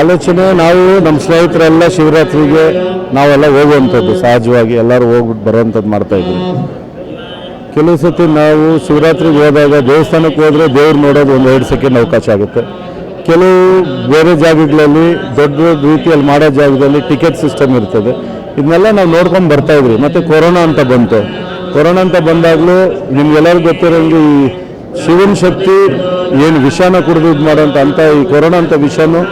ಆಲೋಚನೆ, ನಾವು ನಮ್ಮ ಸ್ನೇಹಿತರೆಲ್ಲ ಶಿವರಾತ್ರಿಗೆ ನಾವೆಲ್ಲ ಹೋಗುವಂಥದ್ದು, ಸಹಜವಾಗಿ ಎಲ್ಲರೂ ಹೋಗ್ಬಿಟ್ಟು ಬರುವಂಥದ್ದು ಮಾಡ್ತಾ ಇದ್ವಿ ಕೆಲವು ಸತಿ ನಾವು ಶಿವರಾತ್ರಿಗೆ ಹೋದಾಗ ದೇವಸ್ಥಾನಕ್ಕೆ ಹೋದರೆ ದೇವ್ರು ನೋಡೋದು ಒಂದು ಎರಡು ಸೆಕೆಂಡ್ ಅವಕಾಶ ಆಗುತ್ತೆ. ಕೆಲವು ಬೇರೆ ಜಾಗಗಳಲ್ಲಿ ದೊಡ್ಡ ರೀತಿಯಲ್ಲಿ ಮಾಡೋ ಜಾಗದಲ್ಲಿ ಟಿಕೆಟ್ ಸಿಸ್ಟಮ್ ಇರ್ತದೆ. ಇದನ್ನೆಲ್ಲ ನಾವು ನೋಡ್ಕೊಂಡು ಬರ್ತಾ ಇದ್ವಿ. ಮತ್ತು ಕೊರೋನಾ ಅಂತ ಬಂತು. ಕೊರೋನಾ ಅಂತ ಬಂದಾಗಲೂ ನಿಮ್ಗೆಲ್ಲರಿಗೂ ಗೊತ್ತಿರೋಂಗೆ ಈ ಶಿವನ ಶಕ್ತಿ ಏನು ವಿಷಾನ ಕುಡಿದು ಇದು ಮಾಡೋಂಥ ಅಂತ ಈ ಕೊರೋನಾ ಅಂತ ವಿಷಾನು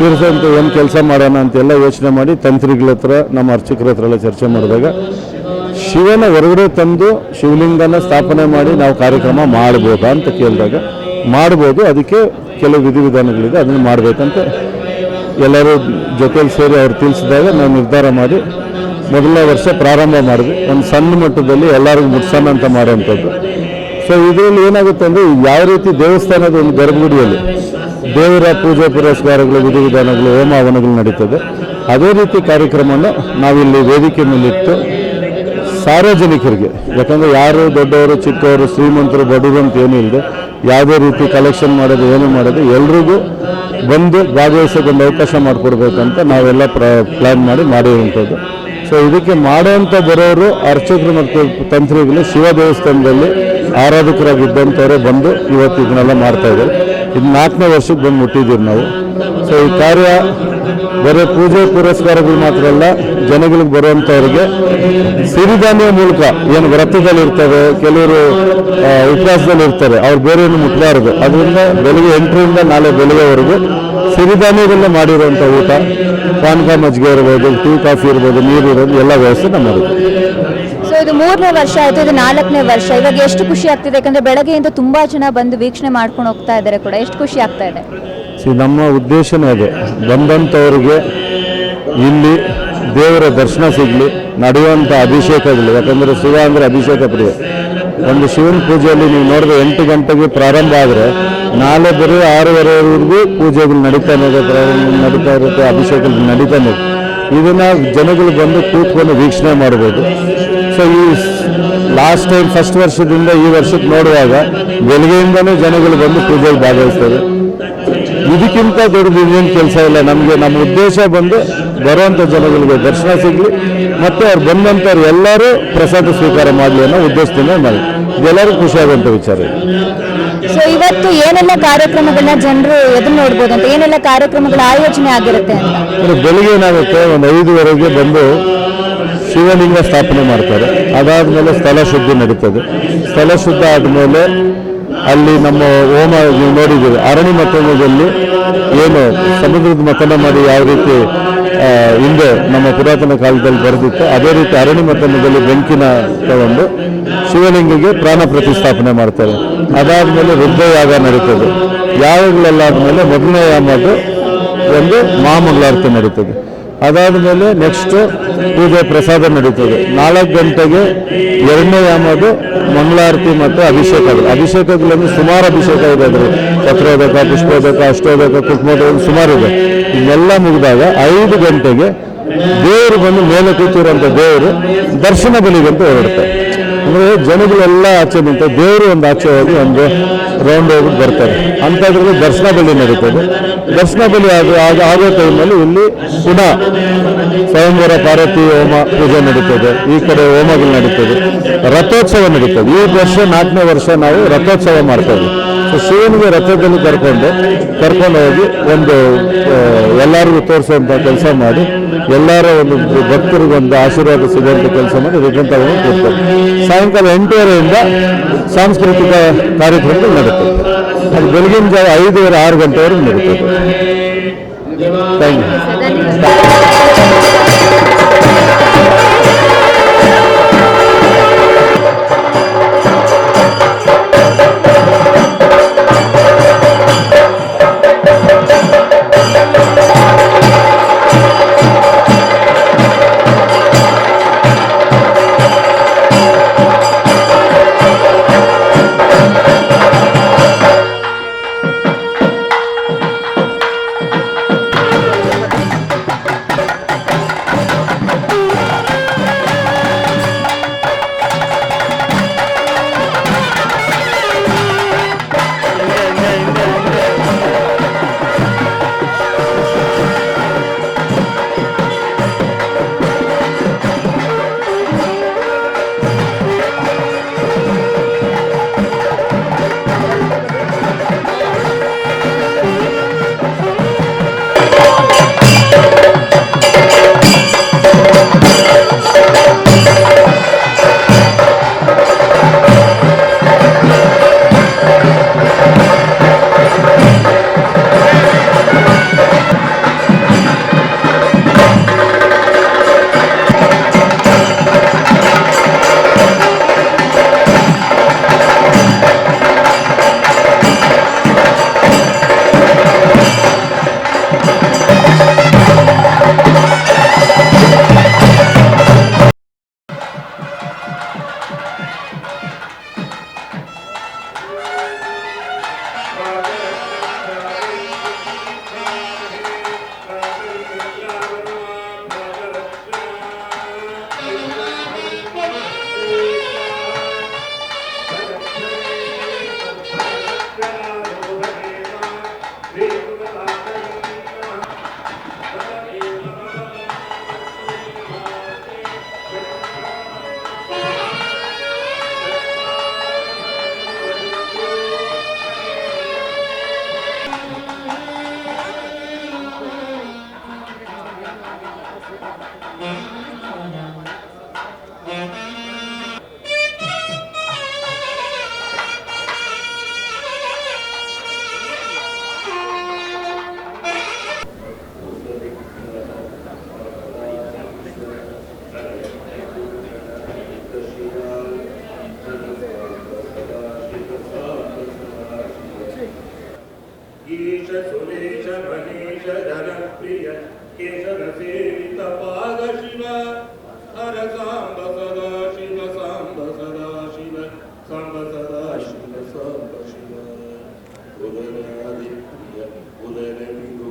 ತೀರಿಸೋಂಥ ಏನು ಕೆಲಸ ಮಾಡೋಣ ಅಂತೆಲ್ಲ ಯೋಚನೆ ಮಾಡಿ ತಂತ್ರಿಗಳ ಹತ್ರ, ನಮ್ಮ ಅರ್ಚಕರ ಹತ್ರ ಎಲ್ಲ ಚರ್ಚೆ ಮಾಡಿದಾಗ ಶಿವನ ಹೊರಗಡೆ ತಂದು ಶಿವಲಿಂಗನ ಸ್ಥಾಪನೆ ಮಾಡಿ ನಾವು ಕಾರ್ಯಕ್ರಮ ಮಾಡ್ಬೋದಾ ಅಂತ ಕೇಳಿದಾಗ ಮಾಡ್ಬೋದು, ಅದಕ್ಕೆ ಕೆಲವು ವಿಧಿವಿಧಾನಗಳಿದೆ, ಅದನ್ನು ಮಾಡಬೇಕಂತ ಎಲ್ಲರೂ ಜೊತೆಯಲ್ಲಿ ಸೇರಿ ಅವ್ರು ತಿಳಿಸಿದಾಗ ನಾವು ನಿರ್ಧಾರ ಮಾಡಿ ಮೊದಲನೇ ವರ್ಷ ಪ್ರಾರಂಭ ಮಾಡಿದ್ವಿ. ಒಂದು ಸಣ್ಣ ಮಟ್ಟದಲ್ಲಿ ಎಲ್ಲರಿಗೂ ಮುಟ್ಸೋಣ ಅಂತ ಮಾಡೋಂಥದ್ದು ಸೊ ಇದರಲ್ಲಿ ಏನಾಗುತ್ತೆ ಅಂದರೆ ಯಾವ ರೀತಿ ದೇವಸ್ಥಾನದ ಒಂದು ಗರ್ಭಗುಡಿಯಲ್ಲಿ ದೇವರ ಪೂಜೆ ಪುರಸ್ಕಾರಗಳು, ವಿಧಿವಿಧಾನಗಳು ಹೋಮ ಹವನಗಳು ನಡೀತದೆ. ಅದೇ ರೀತಿ ಕಾರ್ಯಕ್ರಮವನ್ನು ನಾವಿಲ್ಲಿ ವೇದಿಕೆ ಮೇಲಿಟ್ಟು ಸಾರ್ವಜನಿಕರಿಗೆ, ಯಾಕಂದರೆ ಯಾರು ದೊಡ್ಡವರು, ಚಿಕ್ಕವರು, ಶ್ರೀಮಂತರು, ಬಡವರು ಅಂತ ಏನೂ ಇಲ್ಲದೆ ಯಾವುದೇ ರೀತಿ ಕಲೆಕ್ಷನ್ ಮಾಡೋದು, ಏನು ಮಾಡೋದು, ಎಲ್ರಿಗೂ ಬಂದು ಭಾಗವಹಿಸೋದೊಂದು ಅವಕಾಶ ಮಾಡಿಕೊಡ್ಬೇಕಂತ ನಾವೆಲ್ಲ ಪ್ರ ಪ್ಲ್ಯಾನ್ ಮಾಡಿ ಮಾಡಿರುವಂಥದ್ದು. ಸೊ ಇದಕ್ಕೆ ಮಾಡೋವಂಥ ಬರೋರು ಅರ್ಚಕರು ಮತ್ತು ತಂತ್ರಿಗಳು ಶಿವ ದೇವಸ್ಥಾನದಲ್ಲಿ ಆರಾಧಕರಾಗಿದ್ದಂಥವರೇ ಬಂದು ಇವತ್ತು ಇದನ್ನೆಲ್ಲ ಮಾಡ್ತಾ ಇದ್ದಾರೆ. ಇದು ನಾಲ್ಕನೇ ವರ್ಷಕ್ಕೆ ಬಂದು ಮುಟ್ಟಿದ್ದೀವಿ ನಾವು. ಸೊ ಈ ಕಾರ್ಯ ಬರೀ ಪೂಜೆ ಪುರಸ್ಕಾರಗಳು ಮಾತ್ರ ಅಲ್ಲ, ಜನಗಳಿಗೆ ಬರುವಂಥವ್ರಿಗೆ ಸಿರಿಧಾನ್ಯ ಮೂಲಕ ಏನು ವ್ರತದಲ್ಲಿ ಇರ್ತವೆ, ಕೆಲವರು ಉಪವಾಸದಲ್ಲಿ ಇರ್ತಾರೆ, ಅವ್ರು ಬೇರೆ ಏನು ಮುಟ್ಬಾರದು. ಅದರಿಂದ ಬೆಳಿಗ್ಗೆ ಎಂಟರಿಂದ ನಾಳೆ ಬೆಳಗ್ಗೆವರೆಗೂ ಸಿರಿಧಾನ್ಯದಿಂದ ಮಾಡಿರುವಂಥ ಊಟ, ಪಾನಕ ಮಜ್ಜಿಗೆ ಇರ್ಬೋದು, ಟೀ, ಕಾಫಿ ಇರ್ಬೋದು, ನೀರು ಇರೋದು ಎಲ್ಲ ವ್ಯವಸ್ಥೆ ನಮ್ಮ ಮಾಡಿದ್ವಿ ಸೊ ಇದು ಮೂರನೇ ವರ್ಷ ಆಯ್ತು, ಇದು ನಾಲ್ಕನೇ ವರ್ಷ. ಇವಾಗ ಎಷ್ಟು ಖುಷಿ ಆಗ್ತಿದೆ? ಯಾಕಂದ್ರೆ ಬೆಳಗ್ಗೆಯಿಂದ ತುಂಬಾ ಜನ ಬಂದು ವೀಕ್ಷಣೆ ಮಾಡ್ಕೊಂಡು ಹೋಗ್ತಾ ಇದ್ದಾರೆ ಕೂಡ. ಎಷ್ಟು ಖುಷಿ ಆಗ್ತಾ ಇದೆ? ನಮ್ಮ ಉದ್ದೇಶನೇ ಅದೇ. ಬಂದಂಥವ್ರಿಗೆ ಇಲ್ಲಿ ದೇವರ ದರ್ಶನ ಸಿಗಲಿ ನಡೆಯುವಂಥ ಅಭಿಷೇಕಗಳು ಯಾಕಂದರೆ ಶಿವ ಅಂದರೆ ಅಭಿಷೇಕ ಪ್ರಿಯ. ಒಂದು ಶಿವನ ಪೂಜೆಯಲ್ಲಿ ನೀವು ನೋಡಿದ್ರೆ ಎಂಟು ಗಂಟೆಗೆ ಪ್ರಾರಂಭ ಆದರೆ ನಾಳೆ ಆರೂವರೆವರೆಗೂ ಪೂಜೆಗಳು ನಡೀತಾನೆ ಪ್ರಾರಂಭ ನಡೀತಾ ಇರುತ್ತೆ, ಅಭಿಷೇಕಗಳು ನಡೀತಾನೆ ಇದನ್ನು ಜನಗಳು ಬಂದು ಕೂತ್ಕೊಂಡು ವೀಕ್ಷಣೆ ಮಾಡ್ಬೋದು. ಸೊ ಈ ಲಾಸ್ಟ್ ಟೈಮ್ ಫಸ್ಟ್ ವರ್ಷದಿಂದ ಈ ವರ್ಷಕ್ಕೆ ನೋಡುವಾಗ ಬೆಳಗ್ಗೆಯಿಂದನೇ ಜನಗಳು ಬಂದು ಪೂಜೆಗೆ ಭಾಗವಹಿಸ್ತಾರೆ. ಇದಕ್ಕಿಂತ ದೊಡ್ಡ ಕೆಲಸ ಇಲ್ಲ. ನಮಗೆ ನಮ್ಮ ಉದ್ದೇಶ ಬಂದು ಬರುವಂಥ ಜನಗಳಿಗೆ ದರ್ಶನ ಸಿಗಲಿ, ಮತ್ತು ಅವ್ರು ಬಂದಂಥವ್ರು ಎಲ್ಲರೂ ಪ್ರಸಾದ ಸ್ವೀಕಾರ ಮಾಡಲಿ ಅನ್ನೋ ಉದ್ದೇಶದಿಂದ ಮಾಡಿ ಇದೆಲ್ಲರೂ ಖುಷಿಯಾದಂಥ ವಿಚಾರ. ಸೊ ಇವತ್ತು ಏನೆಲ್ಲ ಕಾರ್ಯಕ್ರಮಗಳನ್ನ ಜನರು ಎದುರು ನೋಡ್ಬೋದು ಅಂತ, ಏನೆಲ್ಲ ಕಾರ್ಯಕ್ರಮಗಳ ಆಯೋಜನೆ ಆಗಿರುತ್ತೆ ಅಂತ? ಬೆಳಿಗ್ಗೆ ಏನಾಗುತ್ತೆ, ಒಂದು ಐದುವರೆಗೆ ಬಂದು ಶಿವಲಿಂಗ ಸ್ಥಾಪನೆ ಮಾಡ್ತಾರೆ. ಅದಾದಮೇಲೆ ಸ್ಥಳ ಶುದ್ಧಿ ನಡೀತದೆ. ಸ್ಥಳ ಶುದ್ಧ ಆದಮೇಲೆ ಅಲ್ಲಿ ನಮ್ಮ ಹೋಮ, ನೀವು ನೋಡಿದ್ದೀವಿ ಅರಣಿ ಮತನದಲ್ಲಿ ಏನು ಸಮುದ್ರದ ಮತನ ಮಾಡಿ ಯಾವ ರೀತಿ ಹಿಂದೆ ನಮ್ಮ ಪುರಾತನ ಕಾಲದಲ್ಲಿ ಬರೆದಿತ್ತು. ಅದೇ ರೀತಿ ಅರಣಿ ಮತನದಲ್ಲಿ ಬೆಂಕಿನ ತಗೊಂಡು ಶಿವಲಿಂಗಿಗೆ ಪ್ರಾಣ ಪ್ರತಿಷ್ಠಾಪನೆ ಮಾಡ್ತಾರೆ. ಅದಾದಮೇಲೆ ರುದ್ರಯಾಗ ನಡೀತದೆ. ಯಾಗಗಳೆಲ್ಲ ಆದಮೇಲೆ ಮೊದಲನೇ ಯಾಮದು ಒಂದು ಮಹಾಮಂಗಳಾರತಿ ನಡೀತದೆ. ಅದಾದ ಮೇಲೆ ನೆಕ್ಸ್ಟ್ ಪೂಜೆ ಪ್ರಸಾದ ನಡೀತದೆ. ನಾಲ್ಕು ಗಂಟೆಗೆ ಎರಡನೇ ಯಾಮದು ಮಂಗಳಾರತಿ ಮತ್ತು ಅಭಿಷೇಕಗಳು ಅಭಿಷೇಕಗಳಲ್ಲಿ ಸುಮಾರು ಅಭಿಷೇಕ ಇದೆ ಅದ್ರಲ್ಲಿ ಪತ್ರೋದಕ ಪುಷ್ಪೋದಕ ಅಷ್ಟೋದಕ ಕುಟುಂಬದ ಸುಮಾರು ಇದೆ. ಇದೆಲ್ಲ ಮುಗಿದಾಗ ಐದು ಗಂಟೆಗೆ ದೇವರು ಬಂದು ಮೇಲೆ ಕೂತಿರುವಂಥ ದೇವರು ದರ್ಶನ ಬಲಿಗಂತ ಹೊರಡ್ತಾರೆ ಅಂದರೆ ಜನಗಳೆಲ್ಲ ಆಚೆ ನಿಂತ ದೇವರು ಒಂದು ಆಚೆ ಹೋಗಿ ಒಂದು ರೌಂಡ್ ಹೋಗಿ ಬರ್ತಾರೆ. ಅಂಥದ್ರಲ್ಲಿ ದರ್ಶನ ಬಲಿ ನಡೀತದೆ. ದರ್ಶನ ಬಲಿ ಆಗ ಆಗ- ಆಗೋ ಟೈಮಲ್ಲಿ ಇಲ್ಲಿ ಪುನಃ ಸ್ವಯಂವರ, ಪಾರ್ವತಿ, ಹೋಮ ಪೂಜೆ ನಡೀತದೆ. ಈ ಕಡೆ ಹೋಮಗಳು ನಡೀತದೆ. ರಥೋತ್ಸವ ನಡೀತದೆ. ಈ ವರ್ಷ ನಾಲ್ಕನೇ ವರ್ಷ ನಾವು ರಥೋತ್ಸವ ಮಾಡ್ತಾ ಇದ್ದೀವಿ. ಸೊ ಶಿವನಿಗೆ ರಥದಲ್ಲಿ ಕರ್ಕೊಂಡು. ಕರ್ಕೊಂಡು ಹೋಗಿ ಒಂದು ಎಲ್ಲರಿಗೂ ತೋರಿಸುವಂಥ ಕೆಲಸ ಮಾಡಿ, ಎಲ್ಲರ ಒಂದು ಭಕ್ತರಿಗೊಂದು ಆಶೀರ್ವಾದ ಸಿಗುವಂಥ ಕೆಲಸ ಮಾಡಿ ರಿಟರ್ನ್ ತಗೊಂಡು ಕೊಡ್ತಾರೆ ಸಾಯಂಕಾಲ ಎಂಟೂವರೆಯಿಂದ ಸಾಂಸ್ಕೃತಿಕ ಕಾರ್ಯಕ್ರಮಗಳು ನಡೆಯುತ್ತೆ ಅದು ಬೆಳಗಿನ ಜಾವ ಐದೂವರೆ ಆರು ಗಂಟೆವರೆಗೂ ನಡೀತದೆ. ಥ್ಯಾಂಕ್ ಯು ಸುರೇಶ ಗಣೇಶ ಧನಪ್ರಿಯ ಕೇಶವ ಸೇವಿತ ಪಾದ ಶಿವ ಹರ ಸಾಂಬ ಸದಾ ಶಿವ ಸಾಂಬ ಸದಾ ಶಿವ ಸಾಂಬ ಸದಾ ಶಿವ ಸಾಂಬ ಶಿವ ಉದರಾದಿ ಉದರವಿದು